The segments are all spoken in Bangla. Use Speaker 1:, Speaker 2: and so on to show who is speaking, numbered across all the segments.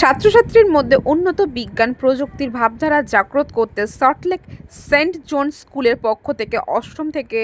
Speaker 1: ছাত্রছাত্রীর মধ্যে উন্নত বিজ্ঞান প্রযুক্তির ভাবধারা জাগ্রত করতে সল্টলেক সেন্ট জোন স্কুলের পক্ষ থেকে অষ্টম থেকে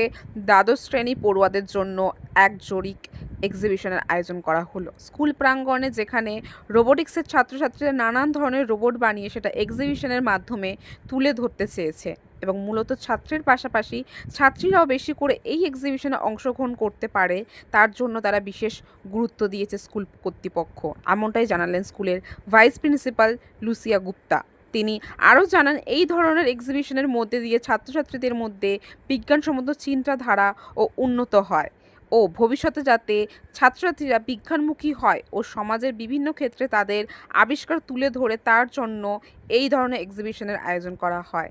Speaker 1: দ্বাদশ শ্রেণি পড়ুয়াদের জন্য এক জরিক এক্সিবিশনের আয়োজন করা হলো। স্কুল প্রাঙ্গণে যেখানে রোবোটিক্সের ছাত্রছাত্রীরা নানান ধরনের রোবট বানিয়ে সেটা এক্সিবিশনের মাধ্যমে তুলে ধরতে চেয়েছে। এবং মূলত ছাত্রের পাশাপাশি ছাত্রীরাও বেশি করে এই এক্সিবিশনে অংশগ্রহণ করতে পারে, তার জন্য তারা বিশেষ গুরুত্ব দিয়েছে স্কুল কর্তৃপক্ষ। এমনটাই জানালেন স্কুলের ভাইস প্রিন্সিপাল লুসিয়া গুপ্তা। তিনি আরও জানান, এই ধরনের এক্সিবিশনের মধ্যে দিয়ে ছাত্রছাত্রীদের মধ্যে বিজ্ঞানসম্মত চিন্তাধারা ও উন্নত হয় ও ভবিষ্যতে যাতে ছাত্রছাত্রীরা বিজ্ঞানমুখী হয় ও সমাজের বিভিন্ন ক্ষেত্রে তাদের আবিষ্কার তুলে ধরে, তার জন্য এই ধরনের এক্সিবিশনের আয়োজন করা হয়।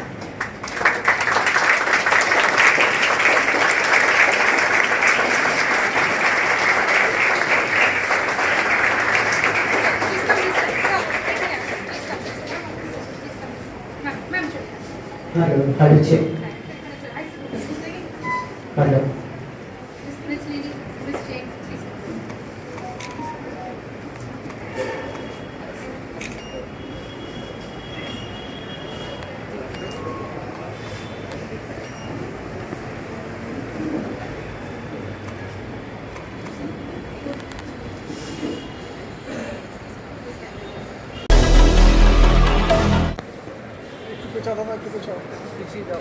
Speaker 2: 那就，那就
Speaker 3: 去，那就。Rachel, did you go?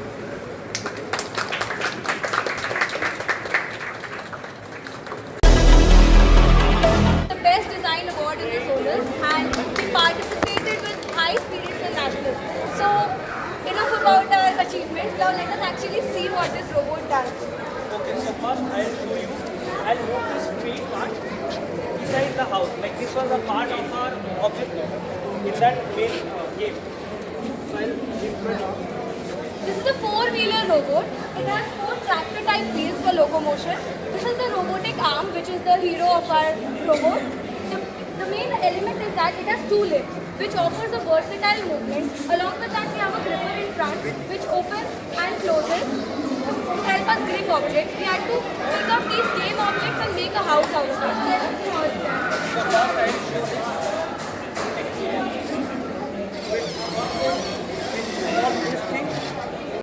Speaker 4: The best design award in the Solus and we participated with high spirits and national. So enough about our achievements. Now let us actually see what this robot does.
Speaker 5: Okay, so first I'll show you. I'll move this tree part beside the house. Like this was a part of our object in that main uh, game.
Speaker 4: Robot. It has four tractor-type wheels for locomotion. This is the robotic arm, which is the hero of our robot. The, the main element is that it has two legs, which offers a versatile movement. Along with that, we have a gripper in front, which opens and closes to help us grip objects. We had to pick up these